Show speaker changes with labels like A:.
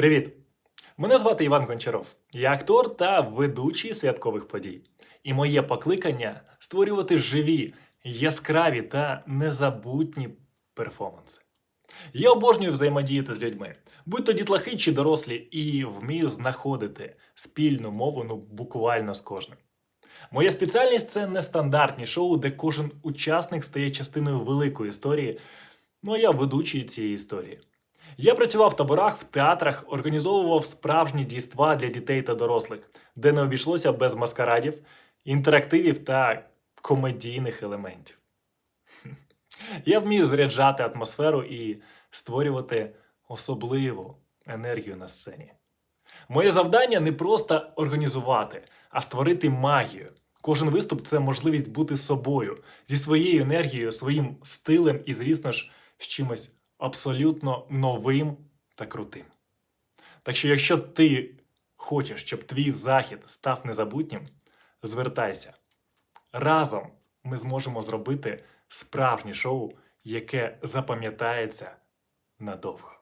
A: Привіт! Мене звати Іван Гончаров. Я актор та ведучий святкових подій. І моє покликання створювати живі, яскраві та незабутні перформанси. Я обожнюю взаємодіяти з людьми, будь то дітлахи чи дорослі, і вмію знаходити спільну мову ну буквально з кожним. Моя спеціальність це нестандартні шоу, де кожен учасник стає частиною великої історії, ну а я ведучий цієї історії. Я працював в таборах, в театрах, організовував справжні дійства для дітей та дорослих, де не обійшлося без маскарадів, інтерактивів та комедійних елементів. Я вмію заряджати атмосферу і створювати особливу енергію на сцені. Моє завдання не просто організувати, а створити магію. Кожен виступ це можливість бути собою зі своєю енергією, своїм стилем і, звісно ж, з чимось абсолютно новим та крутим. Так що, якщо ти хочеш, щоб твій захід став незабутнім, звертайся. Разом ми зможемо зробити справжнє шоу, яке запам'ятається надовго.